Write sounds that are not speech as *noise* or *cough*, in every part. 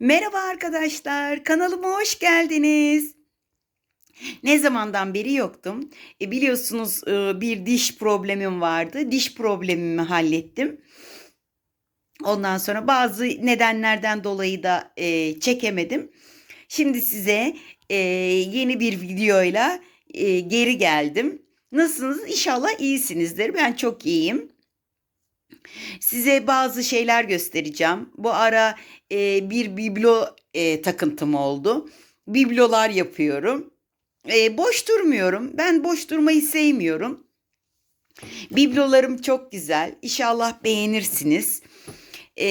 Merhaba arkadaşlar, kanalıma hoş geldiniz. Ne zamandan beri yoktum. E, biliyorsunuz e, bir diş problemim vardı. Diş problemimi hallettim. Ondan sonra bazı nedenlerden dolayı da e, çekemedim. Şimdi size e, yeni bir videoyla geri geldim. Nasılsınız? İnşallah iyisinizdir. Ben çok iyiyim. Size bazı şeyler göstereceğim. Bu ara e, bir biblo e, takıntım oldu. Biblolar yapıyorum. E, boş durmuyorum. Ben boş durmayı sevmiyorum. Biblolarım çok güzel. İnşallah beğenirsiniz. E,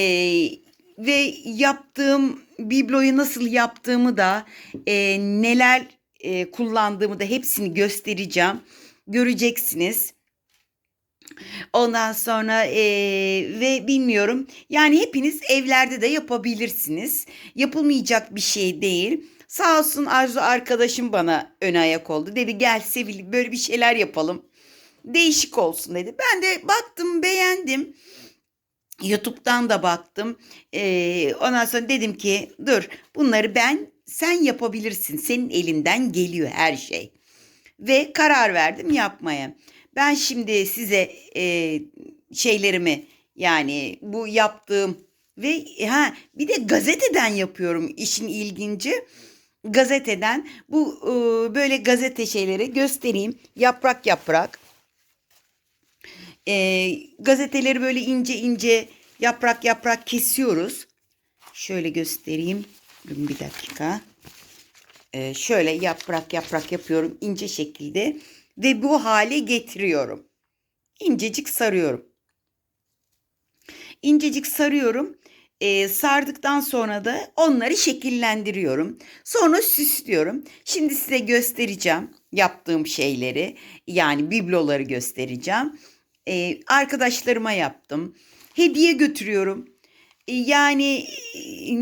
ve yaptığım bibloyu nasıl yaptığımı da e, neler e, kullandığımı da hepsini göstereceğim. Göreceksiniz. Ondan sonra e, ve bilmiyorum yani hepiniz evlerde de yapabilirsiniz. Yapılmayacak bir şey değil. Sağ olsun Arzu arkadaşım bana ön ayak oldu. Dedi gel Sevil böyle bir şeyler yapalım. Değişik olsun dedi. Ben de baktım beğendim. YouTube'dan da baktım. Ee, ondan sonra dedim ki dur bunları ben sen yapabilirsin. Senin elinden geliyor her şey. Ve karar verdim yapmaya. Ben şimdi size e, şeylerimi yani bu yaptığım ve ha bir de gazeteden yapıyorum işin ilginci. Gazeteden bu e, böyle gazete şeyleri göstereyim yaprak yaprak. E, gazeteleri böyle ince ince yaprak yaprak kesiyoruz. Şöyle göstereyim. Bir dakika. E, şöyle yaprak yaprak yapıyorum ince şekilde ve bu hale getiriyorum. İncecik sarıyorum. İncecik sarıyorum. E, sardıktan sonra da onları şekillendiriyorum. Sonra süslüyorum. Şimdi size göstereceğim yaptığım şeyleri. Yani bibloları göstereceğim. E, arkadaşlarıma yaptım. Hediye götürüyorum. E, yani e,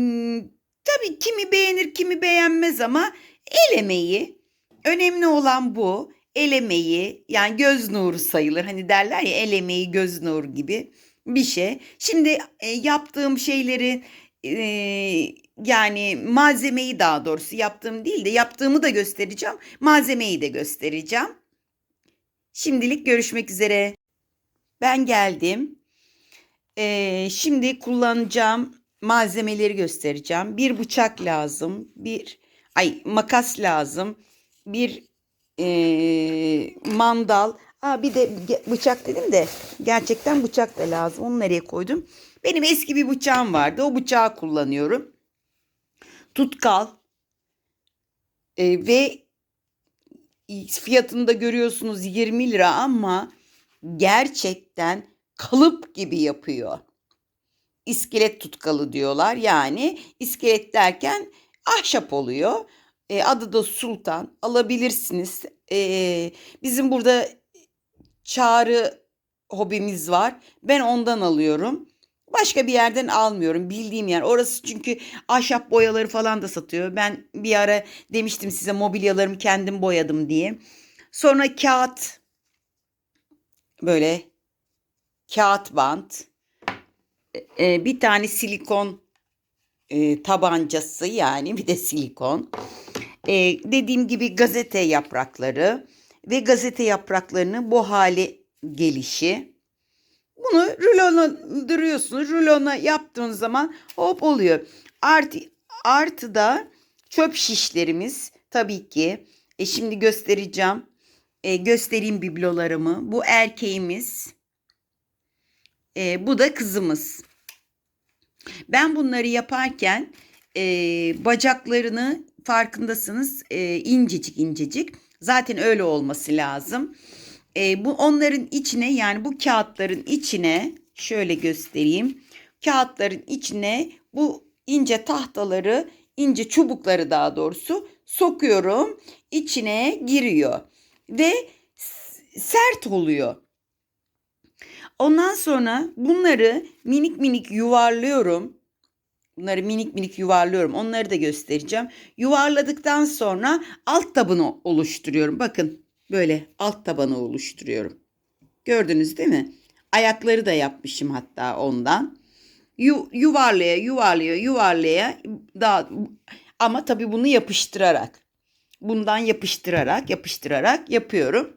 tabii kimi beğenir kimi beğenmez ama el emeği. Önemli olan bu el emeği yani göz nuru sayılır. Hani derler ya el göz nuru gibi bir şey. Şimdi e, yaptığım şeyleri e, yani malzemeyi daha doğrusu yaptığım değil de yaptığımı da göstereceğim. Malzemeyi de göstereceğim. Şimdilik görüşmek üzere. Ben geldim. E, şimdi kullanacağım malzemeleri göstereceğim. Bir bıçak lazım. Bir ay makas lazım. Bir e, mandal. Aa, bir de bıçak dedim de gerçekten bıçak da lazım. Onu nereye koydum? Benim eski bir bıçağım vardı. O bıçağı kullanıyorum. Tutkal. E, ve fiyatını da görüyorsunuz 20 lira ama gerçekten kalıp gibi yapıyor. İskelet tutkalı diyorlar. Yani iskelet derken ahşap oluyor. E, adı da Sultan. Alabilirsiniz. E, bizim burada çağrı hobimiz var. Ben ondan alıyorum. Başka bir yerden almıyorum. Bildiğim yer. Orası çünkü ahşap boyaları falan da satıyor. Ben bir ara demiştim size mobilyalarımı kendim boyadım diye. Sonra kağıt böyle kağıt bant. Bir tane silikon tabancası yani bir de silikon. E, dediğim gibi gazete yaprakları ve gazete yapraklarının bu hale gelişi. Bunu rulona duruyorsunuz. Rulona yaptığınız zaman hop oluyor. Artı, artı da çöp şişlerimiz tabii ki. E şimdi göstereceğim. E, göstereyim biblolarımı. Bu erkeğimiz. E, bu da kızımız. Ben bunları yaparken e, bacaklarını farkındasınız e, incecik incecik. Zaten öyle olması lazım. E, bu onların içine yani bu kağıtların içine şöyle göstereyim. Kağıtların içine bu ince tahtaları, ince çubukları daha doğrusu sokuyorum. İçine giriyor ve sert oluyor. Ondan sonra bunları minik minik yuvarlıyorum. Bunları minik minik yuvarlıyorum. Onları da göstereceğim. Yuvarladıktan sonra alt tabanı oluşturuyorum. Bakın böyle alt tabanı oluşturuyorum. Gördünüz değil mi? Ayakları da yapmışım hatta ondan. Yu, yuvarlaya yuvarlaya yuvarlaya Daha ama tabii bunu yapıştırarak. Bundan yapıştırarak, yapıştırarak yapıyorum.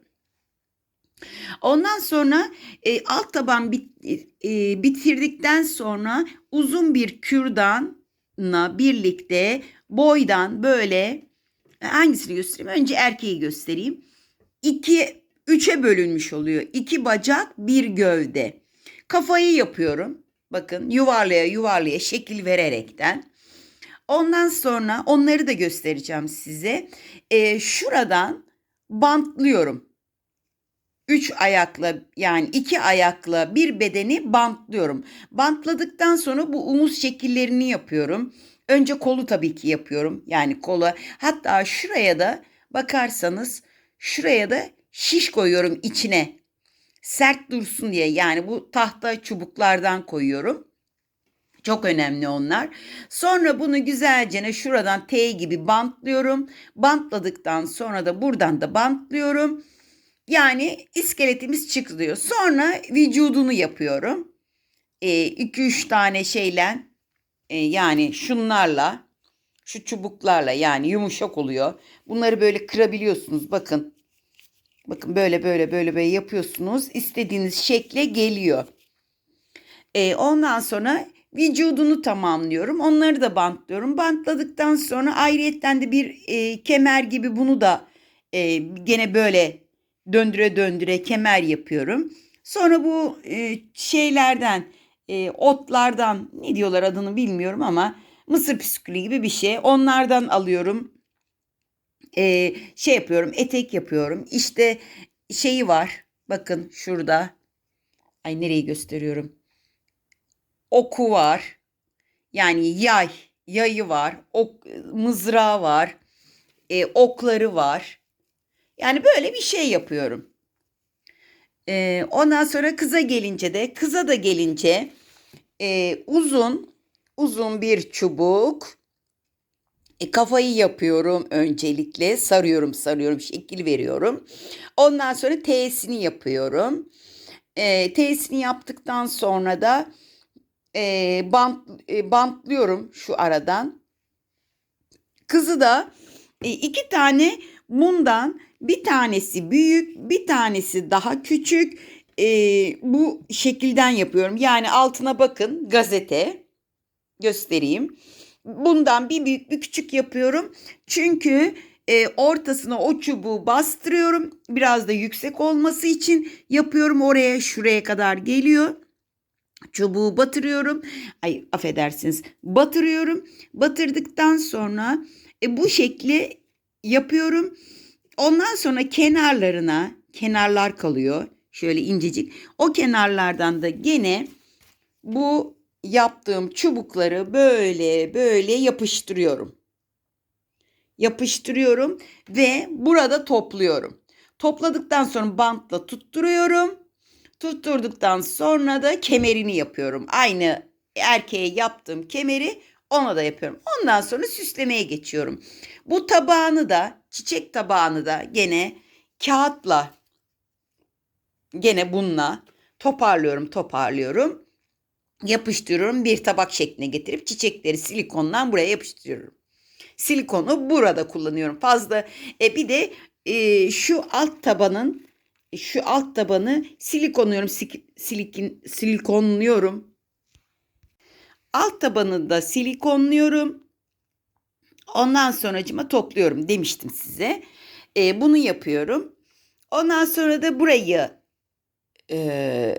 Ondan sonra e, alt taban bit, e, bitirdikten sonra uzun bir kürdanla birlikte boydan böyle hangisini göstereyim? Önce erkeği göstereyim. İki, üçe bölünmüş oluyor. İki bacak, bir gövde. Kafayı yapıyorum. Bakın yuvarlaya yuvarlaya şekil vererekten. Ondan sonra onları da göstereceğim size. Ee, şuradan bantlıyorum. Üç ayakla yani iki ayakla bir bedeni bantlıyorum. Bantladıktan sonra bu omuz şekillerini yapıyorum. Önce kolu tabii ki yapıyorum. Yani kola hatta şuraya da bakarsanız şuraya da şiş koyuyorum içine. Sert dursun diye yani bu tahta çubuklardan koyuyorum. Çok önemli onlar. Sonra bunu güzelce şuradan T gibi bantlıyorum. Bantladıktan sonra da buradan da bantlıyorum. Yani iskeletimiz çıkıyor. Sonra vücudunu yapıyorum. 2-3 e, tane şeyle e, yani şunlarla şu çubuklarla yani yumuşak oluyor. Bunları böyle kırabiliyorsunuz. Bakın. Bakın böyle böyle böyle böyle yapıyorsunuz. İstediğiniz şekle geliyor. E, ondan sonra vücudunu tamamlıyorum. Onları da bantlıyorum. Bantladıktan sonra ayrıyetten de bir e, kemer gibi bunu da e, gene böyle döndüre döndüre kemer yapıyorum. Sonra bu e, şeylerden e, otlardan ne diyorlar adını bilmiyorum ama mısır püskülü gibi bir şey. Onlardan alıyorum. E, şey yapıyorum etek yapıyorum. İşte şeyi var. Bakın şurada. Ay nereyi gösteriyorum. Oku var. Yani yay. Yayı var. Ok, mızrağı var. E, okları var. Yani böyle bir şey yapıyorum. E, ondan sonra kıza gelince de kıza da gelince e, uzun uzun bir çubuk e, kafayı yapıyorum öncelikle sarıyorum sarıyorum şekil veriyorum. Ondan sonra T'sini yapıyorum. E, T'sini yaptıktan sonra da e, bant, e, bantlıyorum şu aradan. Kızı da e, iki tane bundan bir tanesi büyük bir tanesi daha küçük e, bu şekilden yapıyorum. Yani altına bakın gazete göstereyim. Bundan bir büyük bir küçük yapıyorum. Çünkü e, ortasına o çubuğu bastırıyorum. Biraz da yüksek olması için yapıyorum. Oraya şuraya kadar geliyor. Çubuğu batırıyorum. Ay affedersiniz. Batırıyorum. Batırdıktan sonra e, bu şekli yapıyorum. Ondan sonra kenarlarına kenarlar kalıyor. Şöyle incecik. O kenarlardan da gene bu yaptığım çubukları böyle böyle yapıştırıyorum. Yapıştırıyorum ve burada topluyorum. Topladıktan sonra bantla tutturuyorum. Tutturduktan sonra da kemerini yapıyorum. Aynı erkeğe yaptığım kemeri ona da yapıyorum. Ondan sonra süslemeye geçiyorum. Bu tabağını da çiçek tabağını da gene kağıtla gene bununla toparlıyorum toparlıyorum. Yapıştırıyorum bir tabak şekline getirip çiçekleri silikondan buraya yapıştırıyorum. Silikonu burada kullanıyorum fazla. E bir de e, şu alt tabanın şu alt tabanı silikonluyorum silikin, silikonluyorum. Alt tabanı da silikonluyorum. Ondan sonracıma topluyorum demiştim size. E, bunu yapıyorum. Ondan sonra da burayı e,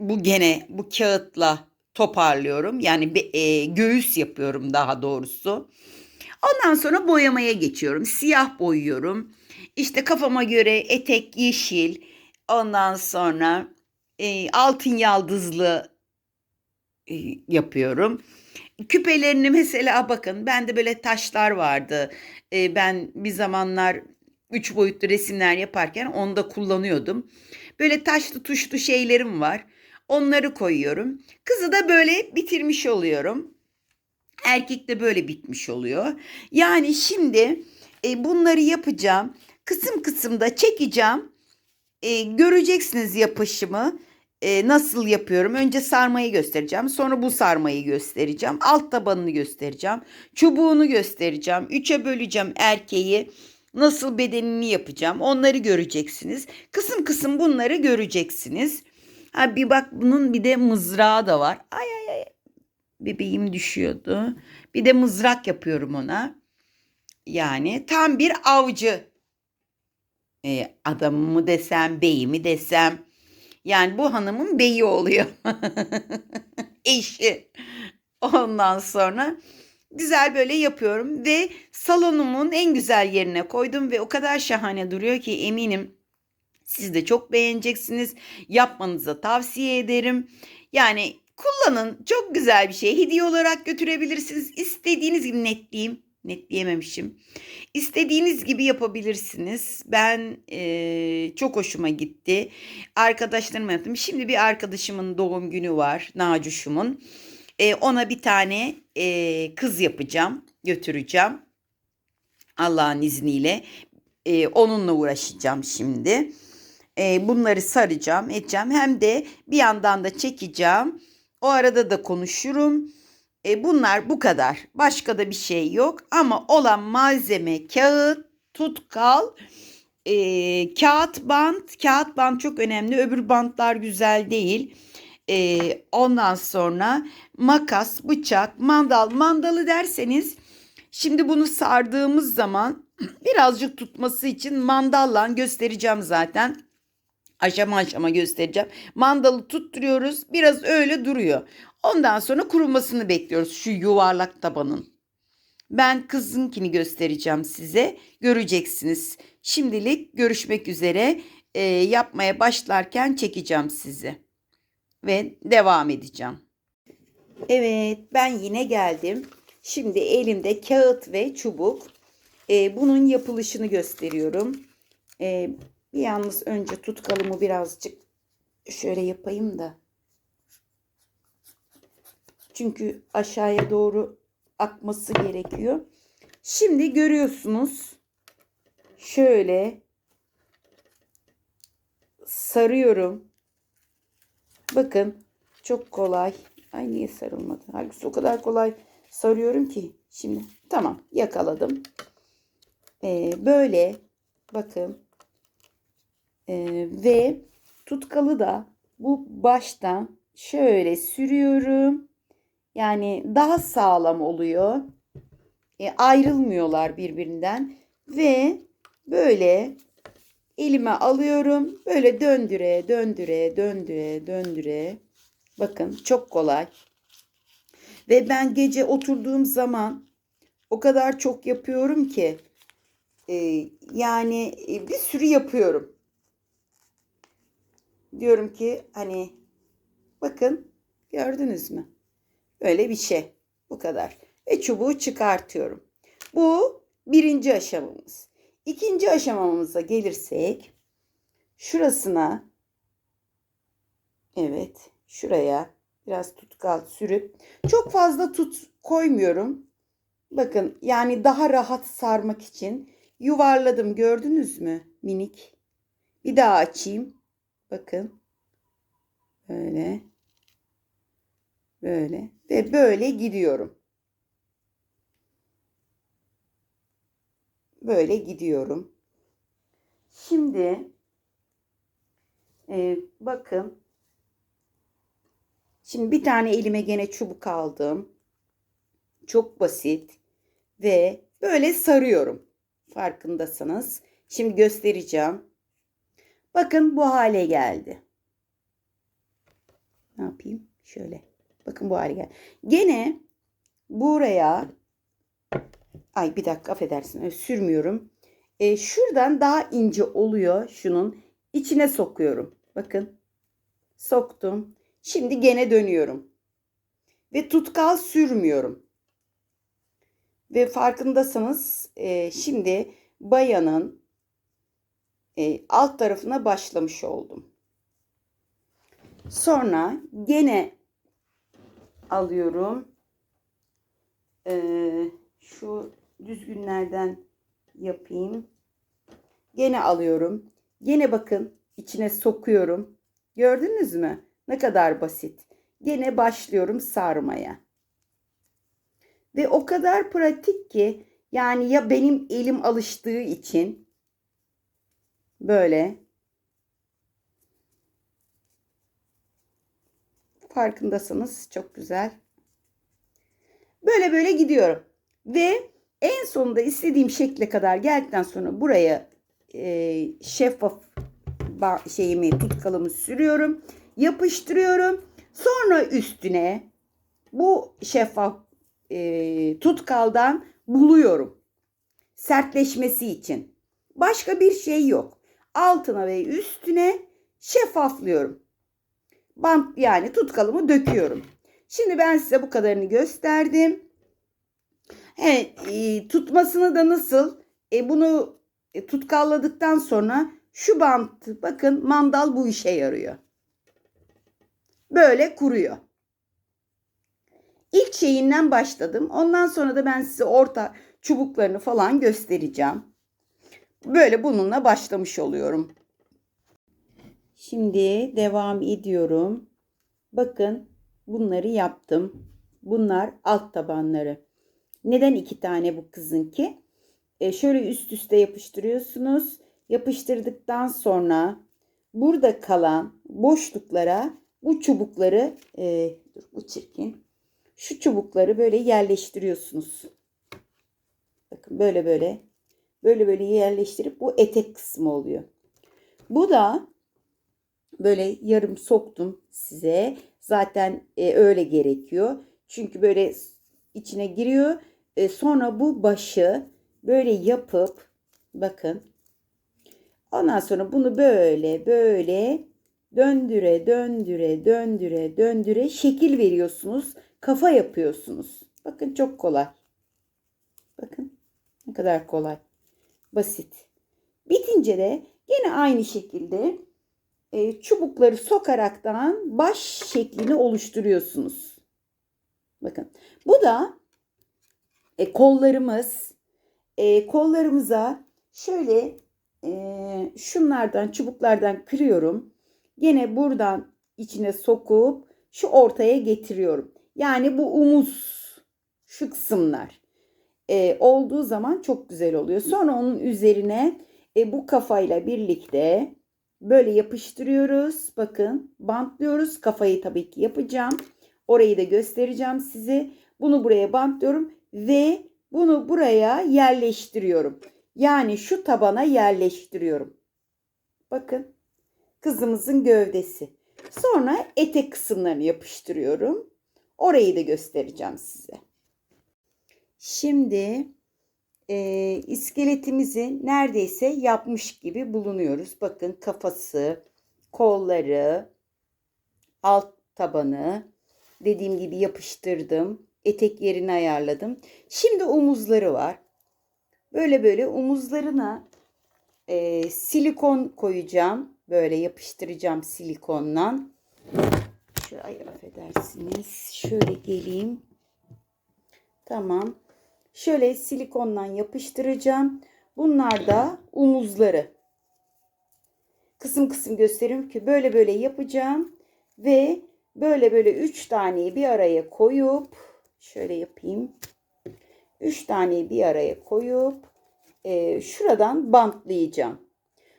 bu gene bu kağıtla toparlıyorum. Yani e, göğüs yapıyorum daha doğrusu. Ondan sonra boyamaya geçiyorum. Siyah boyuyorum. İşte kafama göre etek yeşil. Ondan sonra e, altın yaldızlı yapıyorum. Küpelerini mesela bakın bende böyle taşlar vardı. E, ben bir zamanlar üç boyutlu resimler yaparken onu da kullanıyordum. Böyle taşlı tuşlu şeylerim var. Onları koyuyorum. Kızı da böyle bitirmiş oluyorum. Erkek de böyle bitmiş oluyor. Yani şimdi e, bunları yapacağım. Kısım kısım da çekeceğim. E, göreceksiniz yapışımı. E, nasıl yapıyorum? Önce sarmayı göstereceğim. Sonra bu sarmayı göstereceğim. Alt tabanını göstereceğim. Çubuğunu göstereceğim. Üçe böleceğim erkeği. Nasıl bedenini yapacağım. Onları göreceksiniz. Kısım kısım bunları göreceksiniz. Ha bir bak bunun bir de mızrağı da var. Ay ay ay. Bebeğim düşüyordu. Bir de mızrak yapıyorum ona. Yani tam bir avcı. E, adamı mı desem, beyi mi desem. Yani bu hanımın beyi oluyor. *laughs* Eşi. Ondan sonra güzel böyle yapıyorum ve salonumun en güzel yerine koydum ve o kadar şahane duruyor ki eminim siz de çok beğeneceksiniz. Yapmanızı tavsiye ederim. Yani kullanın. Çok güzel bir şey. Hediye olarak götürebilirsiniz. İstediğiniz gibi netleyeyim. Netleyememişim. İstediğiniz gibi yapabilirsiniz. Ben eee, çok hoşuma gitti. Arkadaşlarıma yaptım. Şimdi bir arkadaşımın doğum günü var. Nacuş'umun. Eee, ona bir tane eee, kız yapacağım. Götüreceğim. Allah'ın izniyle. Eee, onunla uğraşacağım şimdi. Eee, bunları saracağım, edeceğim. Hem de bir yandan da çekeceğim. O arada da konuşurum. E, bunlar bu kadar. Başka da bir şey yok. Ama olan malzeme kağıt, tutkal, e, kağıt bant. Kağıt bant çok önemli. Öbür bantlar güzel değil. E, ondan sonra makas, bıçak, mandal. Mandalı derseniz şimdi bunu sardığımız zaman *clears throat* birazcık tutması için mandalla göstereceğim zaten aşama aşama göstereceğim. Mandalı tutturuyoruz. Biraz öyle duruyor. Ondan sonra kurumasını bekliyoruz şu yuvarlak tabanın. Ben kızınkini göstereceğim size. Göreceksiniz. Şimdilik görüşmek üzere. Ee, yapmaya başlarken çekeceğim sizi. Ve devam edeceğim. Evet ben yine geldim. Şimdi elimde kağıt ve çubuk. Ee, bunun yapılışını gösteriyorum. Ee, bir yalnız önce tutkalımı birazcık şöyle yapayım da. Çünkü aşağıya doğru akması gerekiyor. Şimdi görüyorsunuz. Şöyle sarıyorum. Bakın çok kolay. Ay niye sarılmadı? Halbuki o kadar kolay sarıyorum ki. Şimdi tamam yakaladım. Ee, böyle bakın ee, ve tutkalı da bu baştan şöyle sürüyorum. Yani daha sağlam oluyor. E, ayrılmıyorlar birbirinden ve böyle elime alıyorum. Böyle döndüre, döndüre, döndüre, döndüre. Bakın çok kolay. Ve ben gece oturduğum zaman o kadar çok yapıyorum ki e, yani e, bir sürü yapıyorum diyorum ki hani bakın gördünüz mü? Böyle bir şey. Bu kadar. Ve çubuğu çıkartıyorum. Bu birinci aşamamız. İkinci aşamamıza gelirsek şurasına evet şuraya biraz tutkal sürüp çok fazla tut koymuyorum. Bakın yani daha rahat sarmak için yuvarladım gördünüz mü minik. Bir daha açayım. Bakın. Böyle. Böyle. Ve böyle gidiyorum. Böyle gidiyorum. Şimdi e, bakın. Şimdi bir tane elime gene çubuk aldım. Çok basit. Ve böyle sarıyorum. Farkındasınız. Şimdi göstereceğim. Bakın bu hale geldi. Ne yapayım? Şöyle. Bakın bu hale geldi. Gene buraya ay bir dakika affedersin sürmüyorum. E, şuradan daha ince oluyor şunun. içine sokuyorum. Bakın. Soktum. Şimdi gene dönüyorum. Ve tutkal sürmüyorum. Ve farkındasınız e, şimdi bayanın e, alt tarafına başlamış oldum. Sonra gene alıyorum. Ee, şu düzgünlerden yapayım. Gene alıyorum. Gene bakın içine sokuyorum. Gördünüz mü? Ne kadar basit. Gene başlıyorum sarmaya. Ve o kadar pratik ki yani ya benim elim alıştığı için böyle farkındasınız çok güzel. Böyle böyle gidiyorum. Ve en sonunda istediğim şekle kadar geldikten sonra buraya e, şeffaf şeyimi tutkalımı sürüyorum. Yapıştırıyorum. Sonra üstüne bu şeffaf e, tutkaldan buluyorum. Sertleşmesi için. Başka bir şey yok. Altına ve üstüne şeffaflıyorum. Bant yani tutkalımı döküyorum. Şimdi ben size bu kadarını gösterdim. Evet, e, tutmasını da nasıl? E, bunu e, tutkalladıktan sonra şu bantı bakın mandal bu işe yarıyor. Böyle kuruyor. İlk şeyinden başladım. Ondan sonra da ben size orta çubuklarını falan göstereceğim. Böyle bununla başlamış oluyorum. Şimdi devam ediyorum. Bakın bunları yaptım. Bunlar alt tabanları. Neden iki tane bu kızınki? E şöyle üst üste yapıştırıyorsunuz. Yapıştırdıktan sonra burada kalan boşluklara bu çubukları e, dur bu çirkin. Şu çubukları böyle yerleştiriyorsunuz. Bakın böyle böyle böyle böyle yerleştirip bu etek kısmı oluyor. Bu da böyle yarım soktum size. Zaten e, öyle gerekiyor. Çünkü böyle içine giriyor. E, sonra bu başı böyle yapıp bakın. Ondan sonra bunu böyle böyle döndüre döndüre döndüre döndüre şekil veriyorsunuz. Kafa yapıyorsunuz. Bakın çok kolay. Bakın ne kadar kolay. Basit. Bitince de yine aynı şekilde e, çubukları sokaraktan baş şeklini oluşturuyorsunuz. Bakın bu da e, kollarımız. E, kollarımıza şöyle e, şunlardan çubuklardan kırıyorum. Yine buradan içine sokup şu ortaya getiriyorum. Yani bu umuz şu kısımlar e, olduğu zaman çok güzel oluyor. Sonra onun üzerine e, bu kafayla birlikte böyle yapıştırıyoruz. Bakın bantlıyoruz. Kafayı tabii ki yapacağım. Orayı da göstereceğim size. Bunu buraya bantlıyorum ve bunu buraya yerleştiriyorum. Yani şu tabana yerleştiriyorum. Bakın kızımızın gövdesi. Sonra etek kısımlarını yapıştırıyorum. Orayı da göstereceğim size. Şimdi e, iskeletimizi neredeyse yapmış gibi bulunuyoruz. Bakın kafası, kolları, alt tabanı dediğim gibi yapıştırdım. Etek yerini ayarladım. Şimdi omuzları var. Böyle böyle omuzlarına e, silikon koyacağım. Böyle yapıştıracağım silikonla. Şöyle affedersiniz. Şöyle geleyim. Tamam. Şöyle silikondan yapıştıracağım. Bunlar da omuzları. Kısım kısım gösteriyorum ki böyle böyle yapacağım. Ve böyle böyle üç taneyi bir araya koyup şöyle yapayım. Üç taneyi bir araya koyup e, şuradan bantlayacağım.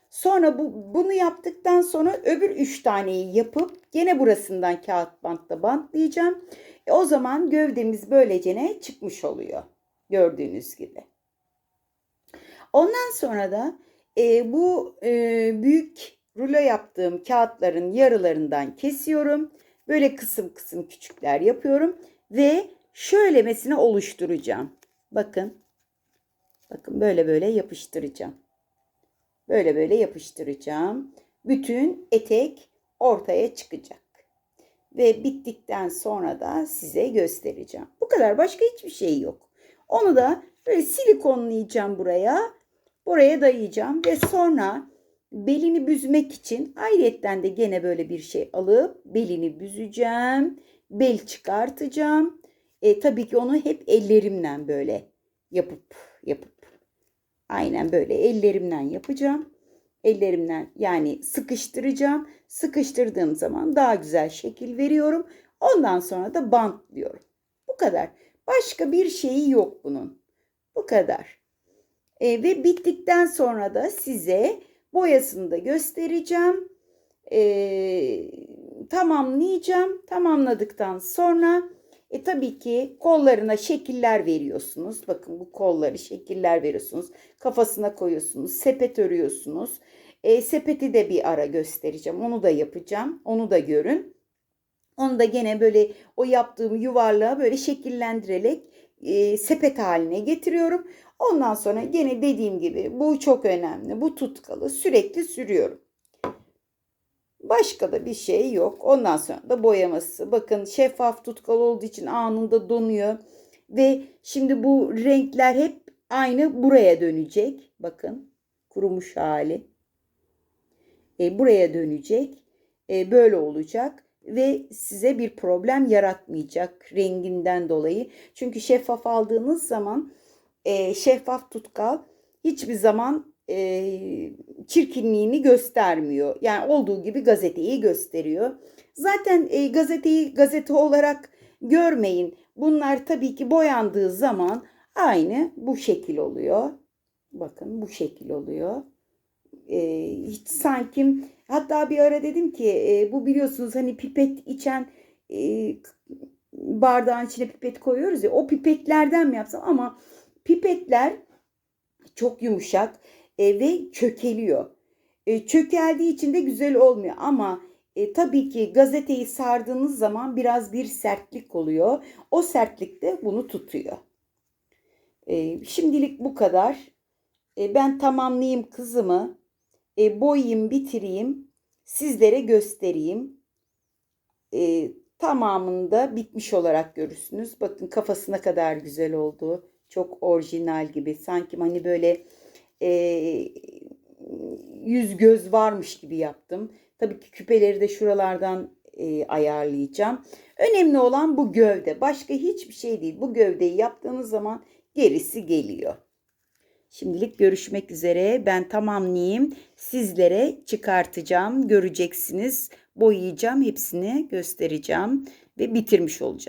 Sonra bu, bunu yaptıktan sonra öbür üç taneyi yapıp gene burasından kağıt bantla bantlayacağım. E, o zaman gövdemiz böylecene çıkmış oluyor. Gördüğünüz gibi. Ondan sonra da e, bu e, büyük rulo yaptığım kağıtların yarılarından kesiyorum. Böyle kısım kısım küçükler yapıyorum ve şöylemesine oluşturacağım. Bakın. Bakın böyle böyle yapıştıracağım. Böyle böyle yapıştıracağım. Bütün etek ortaya çıkacak. Ve bittikten sonra da size göstereceğim. Bu kadar başka hiçbir şey yok. Onu da böyle silikonlayacağım buraya. Buraya dayayacağım ve sonra belini büzmek için ayrıyetten de gene böyle bir şey alıp belini büzeceğim. Bel çıkartacağım. E, tabii ki onu hep ellerimle böyle yapıp yapıp aynen böyle ellerimle yapacağım. Ellerimden yani sıkıştıracağım. Sıkıştırdığım zaman daha güzel şekil veriyorum. Ondan sonra da bantlıyorum. Bu kadar. Başka bir şeyi yok bunun. Bu kadar. E, ve bittikten sonra da size boyasını da göstereceğim. E, tamamlayacağım. Tamamladıktan sonra e, tabii ki kollarına şekiller veriyorsunuz. Bakın bu kolları şekiller veriyorsunuz. Kafasına koyuyorsunuz. Sepet örüyorsunuz. E, sepeti de bir ara göstereceğim. Onu da yapacağım. Onu da görün. Onu da gene böyle o yaptığım yuvarlığa böyle şekillendirerek e, sepet haline getiriyorum. Ondan sonra gene dediğim gibi bu çok önemli. Bu tutkalı sürekli sürüyorum. Başka da bir şey yok. Ondan sonra da boyaması. Bakın şeffaf tutkal olduğu için anında donuyor. Ve şimdi bu renkler hep aynı buraya dönecek. Bakın kurumuş hali. E, buraya dönecek. E, böyle olacak ve size bir problem yaratmayacak renginden dolayı. Çünkü şeffaf aldığınız zaman e, şeffaf tutkal hiçbir zaman e, çirkinliğini göstermiyor. Yani olduğu gibi gazeteyi gösteriyor. Zaten e, gazeteyi gazete olarak görmeyin. Bunlar tabii ki boyandığı zaman aynı bu şekil oluyor. Bakın bu şekil oluyor. E, hiç sanki hatta bir ara dedim ki e, bu biliyorsunuz hani pipet içen e, bardağın içine pipet koyuyoruz ya o pipetlerden mi yapsam ama pipetler çok yumuşak e, ve çökeliyor. E, çökeldiği için de güzel olmuyor ama e, tabii ki gazeteyi sardığınız zaman biraz bir sertlik oluyor. O sertlik de bunu tutuyor. E, şimdilik bu kadar. E, ben tamamlayayım kızımı. E, boyayayım, bitireyim. Sizlere göstereyim. E, tamamında bitmiş olarak görürsünüz. Bakın kafasına kadar güzel oldu. Çok orijinal gibi. Sanki hani böyle e, yüz göz varmış gibi yaptım. Tabii ki küpeleri de şuralardan e, ayarlayacağım. Önemli olan bu gövde. Başka hiçbir şey değil. Bu gövdeyi yaptığınız zaman gerisi geliyor. Şimdilik görüşmek üzere. Ben tamamlayayım. Sizlere çıkartacağım. Göreceksiniz. Boyayacağım. Hepsini göstereceğim ve bitirmiş olacağım.